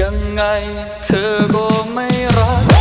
ยังไงเธอก็ไม่รัก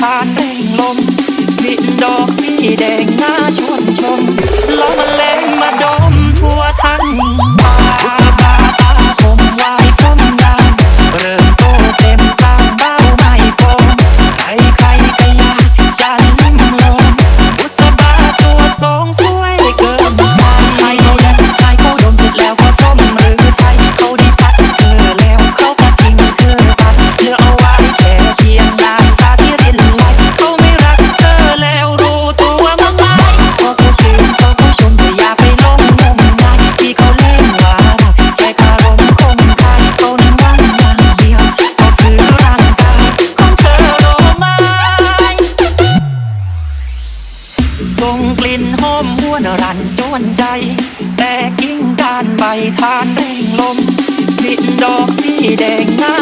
ทานเร่งลมกลิ่นดอกสีแดงน้าชวนชมล้อมันแล ทานแรงลม ปิดดอกสีแดงน้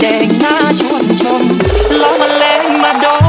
แดงน้าชวนชมล้อมันแรงมาดอ